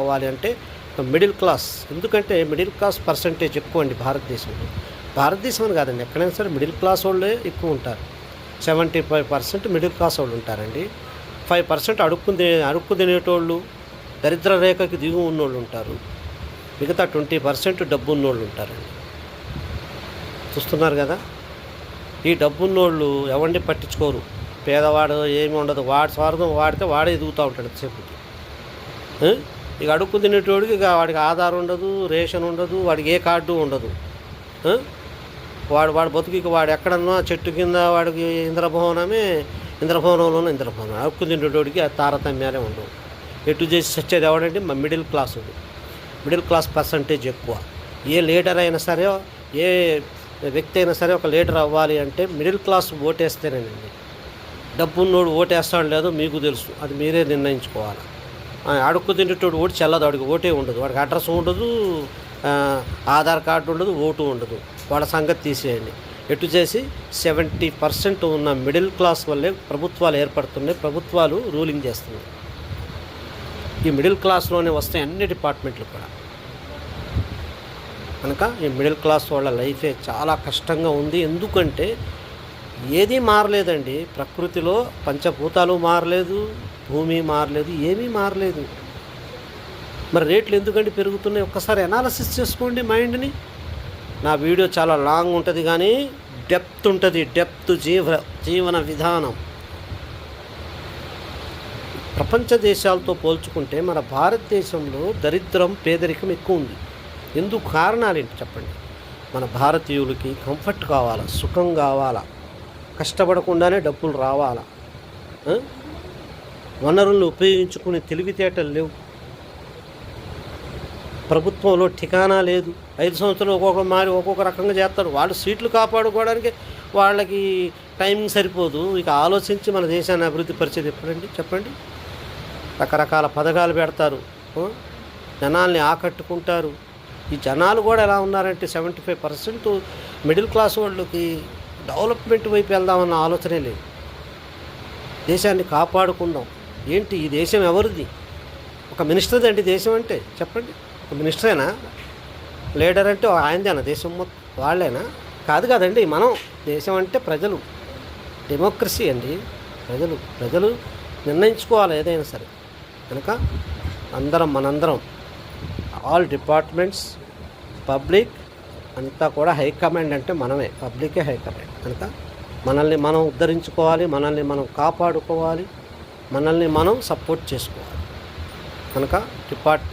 అవ్వాలి అంటే middle class. ఎందుకంటే మిడిల్ క్లాస్ పర్సంటేజ్ ఎక్కువ అండి భారతదేశంలో. భారతదేశం అని కాదండి ఎక్కడైనా సరే మిడిల్ క్లాస్ వాళ్ళే ఎక్కువ ఉంటారు. Seventy five percent middle class వాళ్ళు ఉంటారండి. ఫైవ్ పర్సెంట్ అడుక్కునే అడుక్కు తినేటోళ్ళు దరిద్ర రేఖకి దిగు ఉన్నోళ్ళు ఉంటారు. మిగతా ట్వంటీ పర్సెంట్ డబ్బు ఉన్నోళ్ళు ఉంటారండి. చూస్తున్నారు కదా? ఈ డబ్బున్నోళ్ళు ఎవరిని పట్టించుకోరు. పేదవాడు ఏమి ఉండదు. వాడి స్వార్థం వాడితే వాడే ఎదుగుతూ ఉంటాడు సేపు ఇక అడుక్కు తినేటోడికి ఇక వాడికి ఆధార్ ఉండదు రేషన్ ఉండదు వాడికి ఏ కార్డు ఉండదు. వాడు వాడు బతుకు వాడు ఎక్కడన్నా చెట్టు కింద వాడికి ఇంద్రభవనమే ఇంద్రభవనంలోనే ఇంద్రభవనం. అడుక్కు తినేటోడికి ఆ తారతమ్యాలే ఉండవు. ఎటు చేసి చచ్చేది ఎవడంటే మా middle class middle class percentage ఎక్కువ. ఏ లీడర్ అయినా సరే ఏ వ్యక్తి అయినా సరే ఒక లీడర్ అవ్వాలి అంటే మిడిల్ క్లాస్ ఓటేస్తేనేనండి. డబ్బున్నోడు ఓటేస్తాడు లేదో మీకు తెలుసు. అది మీరే నిర్ణయించుకోవాలి. అడుక్కు తింటేటోడు ఓటు చెల్లదు వాడికి ఓటే ఉండదు. వాడికి అడ్రస్ ఉండదు ఆధార్ కార్డు ఉండదు ఓటు ఉండదు. వాళ్ళ సంగతి తీసేయండి. ఎటు చేసి సెవెంటీ పర్సెంట్ ఉన్న మిడిల్ క్లాస్ వల్లే ప్రభుత్వాలు ఏర్పడుతున్నాయి ప్రభుత్వాలు రూలింగ్ చేస్తున్నాయి. ఈ మిడిల్ క్లాస్లోనే వస్తాయి అన్ని డిపార్ట్మెంట్లు కూడా. కనుక ఈ మిడిల్ క్లాస్ వాళ్ళ లైఫే చాలా కష్టంగా ఉంది. ఎందుకంటే ఏదీ మారలేదండి. ప్రకృతిలో పంచభూతాలు మారలేదు. భూమి మారలేదు ఏమీ మారలేదు. మరి రేట్లు ఎందుకంటే పెరుగుతున్నాయి? ఒక్కసారి అనాలసిస్ చేసుకోండి మైండ్ని. నా వీడియో చాలా లాంగ్ ఉంటుంది కానీ డెప్త్ ఉంటుంది. డెప్త్ జీవ జీవన విధానం. ప్రపంచ దేశాలతో పోల్చుకుంటే మన భారతదేశంలో దరిద్రం పేదరికం ఎక్కువ ఉంది. ఎందుకు కారణాలు ఏంటి చెప్పండి? మన భారతీయులకి కంఫర్ట్ కావాలా? సుఖం కావాలా? కష్టపడకుండానే డబ్బులు రావాలా? వనరులను ఉపయోగించుకునే తెలివితేటలు లేవు. ప్రభుత్వంలో ఠికానా లేదు. ఐదు సంవత్సరాలు ఒక్కొక్క మారి ఒక్కొక్క రకంగా చేస్తారు. వాళ్ళు సీట్లు కాపాడుకోవడానికి వాళ్ళకి టైమింగ్ సరిపోదు. ఇక ఆలోచించి మన దేశాన్ని అభివృద్ధి పరిచేది ఎప్పుడండి? చెప్పండి. రకరకాల పథకాలు పెడతారు. జనాల్ని ఆకట్టుకుంటారు. ఈ జనాలు కూడా ఎలా ఉన్నారంటే seventy five percent middle class వాళ్ళకి డెవలప్మెంట్ వైపు వెళ్దామన్న ఆలోచనే లేదు. దేశాన్ని కాపాడుకుందాం. ఏంటి ఈ దేశం ఎవరిది? ఒక మినిస్టర్ది అండి దేశం అంటే చెప్పండి. ఒక మినిస్టరేనా? లీడర్ అంటే ఆయనదేనా? దేశం మొత్తం వాళ్ళేనా? కాదు కాదండి మనం దేశం అంటే ప్రజలు. డెమోక్రసీ అండి. ప్రజలు ప్రజలు నిర్ణయించుకోవాలి ఏదైనా సరే. కనుక అందరం మనందరం ఆల్ డిపార్ట్మెంట్స్ పబ్లిక్ అంతా కూడా హైకమాండ్ అంటే మనమే. పబ్లికే హైకమాండ్ కనుక మనల్ని మనం ఉద్ధరించుకోవాలి మనల్ని మనం కాపాడుకోవాలి. మనల్ని మనం సపోర్ట్ చేసుకోవాలి. కనుక డిపార్ట్మెంట్